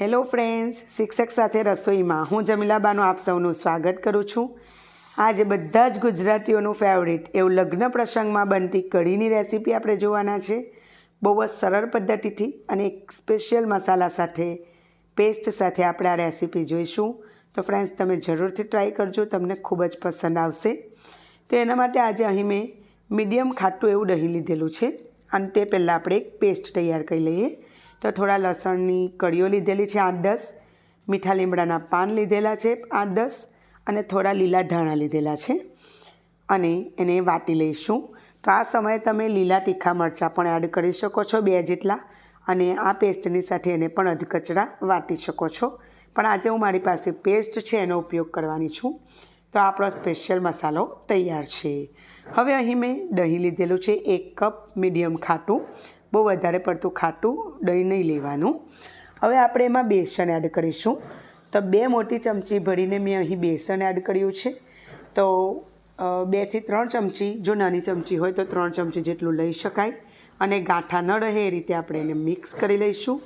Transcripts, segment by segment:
Hello friends, શિક્ષક સાથે રસોઈમાં હું જમીલાબાનું આપ સૌનું સ્વાગત કરું છું. આજે બધા જ ગુજરાતીઓનું ફેવરિટ એવું લગ્ન પ્રસંગમાં બનતી કઢીની રેસીપી આપણે જોવાના છે. બહુ જ સરળ પદ્ધતિથી અને એક સ્પેશિયલ મસાલા સાથે પેસ્ટ સાથે આપણે આ રેસીપી જોઈશું. તો ફ્રેન્ડ્સ, તમે જરૂરથી ટ્રાય કરજો, તમને ખૂબ જ પસંદ આવશે. તો એના માટે આજે અહીં મેં મીડિયમ ખાટું એવું દહીં લીધેલું છે. અને તે પહેલાં આપણે એક પેસ્ટ તૈયાર કરી લઈએ. તો થોડા લસણની કળીઓ લીધેલી છે આઠ દસ, મીઠા લીમડાના પાન લીધેલા છે આઠ દસ અને થોડા લીલા ધાણા લીધેલા છે. અને એને વાટી લઈશું. તો આ સમયે તમે લીલા તીખા મરચાં પણ એડ કરી શકો છો બે જેટલા અને આ પેસ્ટની સાથે એને પણ અધકચરા વાટી શકો છો. પણ આજે હું મારી પાસે પેસ્ટ છે, એનો ઉપયોગ કરવાની છું. તો આપણો સ્પેશિયલ મસાલો તૈયાર છે. હવે અહીં મેં દહીં લીધેલું છે, એક કપ મીડિયમ ખાટું. બહુ વધારે પડતું ખાટું દહીં નહીં લેવાનું. હવે આપણે એમાં બેસન એડ કરીશું. તો બે મોટી ચમચી ભરીને મેં અહીં બેસન એડ કર્યું છે. તો બેથી ત્રણ ચમચી, જો નાની ચમચી હોય તો ત્રણ ચમચી જેટલું લઈ શકાય. અને ગાંઠા ન રહે એ રીતે આપણે એને મિક્સ કરી લઈશું.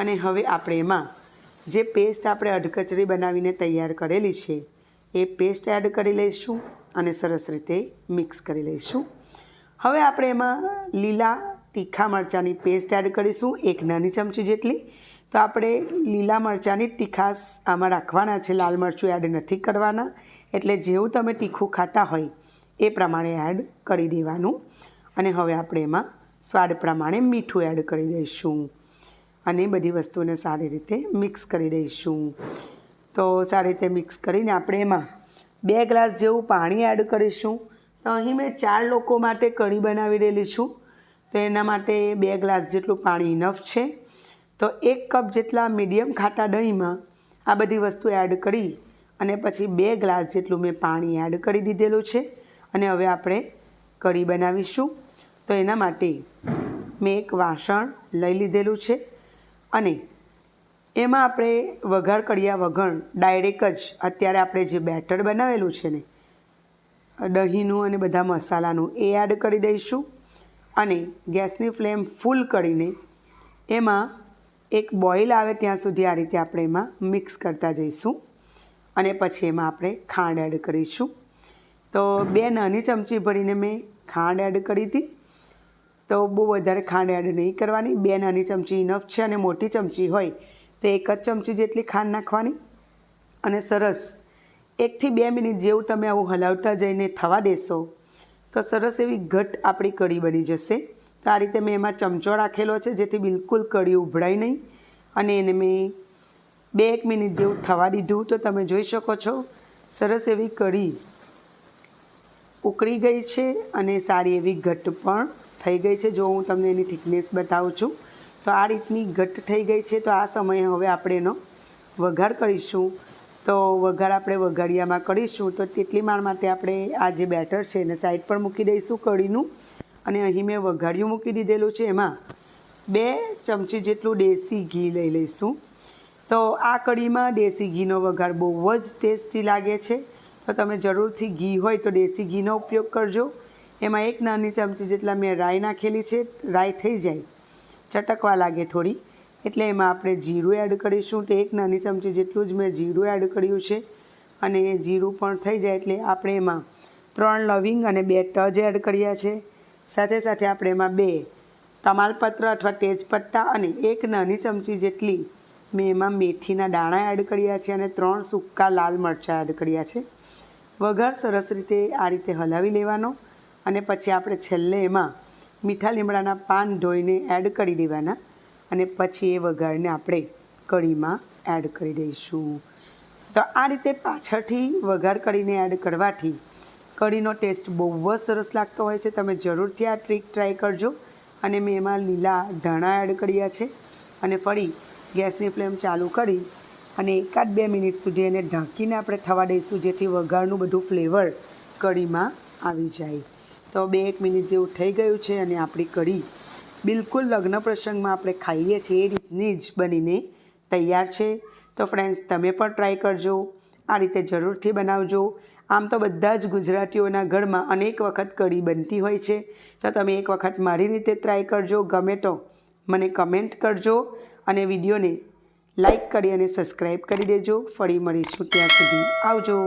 અને હવે આપણે એમાં જે પેસ્ટ આપણે અડકચરી બનાવીને તૈયાર કરેલી છે, એ પેસ્ટ એડ કરી લઈશું અને સરસ રીતે મિક્સ કરી લઈશું. હવે આપણે એમાં લીલા તીખા મરચાંની પેસ્ટ એડ કરીશું, એક નાની ચમચી જેટલી. તો આપણે લીલા મરચાંની તીખાશ આમાં રાખવાના છે, લાલ મરચું એડ નથી કરવાના. એટલે જેવું તમે તીખું ખાતા હોય, એ પ્રમાણે એડ કરી દેવાનું. અને હવે આપણે એમાં સ્વાદ પ્રમાણે મીઠું એડ કરી દઈશું. અને બધી વસ્તુને સારી રીતે મિક્સ કરી દઈશું. તો સારી રીતે મિક્સ કરીને આપણે એમાં બે ગ્લાસ જેવું પાણી એડ કરીશું. તો અહીં મેં ચાર લોકો માટે કઢી બનાવી રહેલી છું. તો એના માટે બે ગ્લાસ જેટલું પાણી ઇનફ છે. તો એક કપ જેટલા મીડિયમ ખાટા દહીંમાં આ બધી વસ્તુ એડ કરી અને પછી બે ગ્લાસ જેટલું મેં પાણી એડ કરી દીધેલું છે અને હવે આપણે કઢી બનાવીશું. તો એના માટે મેં એક વાસણ લઈ લીધેલું છે અને એમાં આપણે વઘાર કર્યા વઘણ ડાયરેક્ટ જ અત્યારે આપણે જે બેટર બનાવેલું છે ને, દહીંનું અને બધા મસાલાનું એ એડ કરી દઈશું. અને ગેસની ફ્લેમ ફૂલ કરીને એમાં એક બોઇલ આવે ત્યાં સુધી આ રીતે આપણે એમાં મિક્સ કરતા જઈશું અને પછી એમાં આપણે ખાંડ એડ કરીશું. તો બે નાની ચમચી ભરીને મેં ખાંડ એડ કરી હતી. તો બહુ વધારે ખાંડ એડ નહીં કરવાની. બે નાની ચમચી ઇનફ છે અને મોટી ચમચી હોય તો એક જ ચમચી જેટલી ખાંડ નાખવાની. અને સરસ. એકથી બે મિનિટ જેવું તમે આવું હલાવતા જઈને થવા દેશો. તો સરસ એવી ઘટ આપણી કઢી બની જશે. તો આ રીતે મેં એમાં ચમચો રાખેલો છે, જેથી બિલકુલ કઢી ઉભળાય નહીં. અને એને મેં બે એક મિનિટ જેવું થવા દીધું. તો તમે જોઈ શકો છો, સરસ એવી કઢી ઉકળી ગઈ છે અને સારી એવી ઘટ પણ થઈ ગઈ છે. જો હું તમને એની થિકનેસ બતાવું છું, તો આ રીતની ઘટ થઈ ગઈ છે. તો આ સમયે હવે આપણે એનો વઘાર કરીશું. તો વઘાર આપણે વઘારિયામાં કરીશું. તો તેટલી માળ માટે આપણે આ જે બેટર છે એને સાઈડ પર મૂકી દઈશું કઢીનું. અને અહીં મેં વઘારિયું મૂકી દીધેલું છે. એમાં બે ચમચી જેટલું દેશી ઘી લઈ લઈશું. તો આ કઢીમાં દેશી ઘીનો વઘાર બહુ જ ટેસ્ટી લાગે છે. તો તમે જરૂરથી ઘી હોય તો દેશી ઘીનો ઉપયોગ કરજો. એમાં એક નાની ચમચી જેટલા મેં રાઈ નાખેલી છે. રાઈ થઈ જાય. ચટકવા લાગે થોડી. એટલે એમાં આપણે જીરું એડ કરીશું તો એક નાની ચમચી જેટલું જ મેં જીરું એડ કર્યું છે. અને જીરું પણ થઈ જાય એટલે આપણે એમાં ત્રણ લવિંગ અને બે ટજ એડ કર્યા છે. સાથે સાથે આપણે એમાં બે તમાલપત્ર અથવા તેજપત્તા અને એક નાની ચમચી જેટલી મેં એમાં મેથીના દાણા એડ કર્યા છે અને ત્રણ સૂકા લાલ મરચાં એડ કર્યા છે. વઘાર સરસ રીતે આ રીતે હલાવી લેવાનો અને પછી આપણે છેલ્લે એમાં મીઠા લીમડાના પાન ધોઈને એડ કરી દેવાના. અને પછી એ વઘારને આપણે કઢીમાં એડ કરી દઈશું. તો આ રીતે પાછળથી વઘાર કરીને એડ કરવાથી કઢીનો ટેસ્ટ બહુ જ સરસ લાગતો હોય છે. તમે જરૂરથી આ ટ્રીક ટ્રાય કરજો. અને મેં એમાં લીલા ધાણા એડ કર્યા છે. અને ફરી ગેસની ફ્લેમ ચાલુ કરી અને એકાદ બે મિનિટ સુધી એને ઢાંકીને આપણે થવા દઈશું, જેથી વઘારનું બધું ફ્લેવર કઢીમાં આવી જાય. તો બે એક મિનિટ જેવું થઈ ગયું છે અને આપણી કઢી બિલકુલ લગ્ન પ્રસંગમાં આપણે ખાઈએ છીએ એ રીતની જ બનીને તૈયાર છે. તો ફ્રેન્ડ્સ તમે પણ ટ્રાય કરજો. આ રીતે જરૂરથી બનાવજો. આમ તો બધા જ ગુજરાતીઓના ઘરમાં અનેક વખત કઢી બનતી હોય છે. તો તમે એક વખત મારી રીતે ટ્રાય કરજો. ગમે તો મને કમેન્ટ કરજો અને વિડીયોને લાઈક કરી અને સબસ્ક્રાઈબ કરી દેજો. ફરી મળીશું ત્યાં સુધી. આવજો.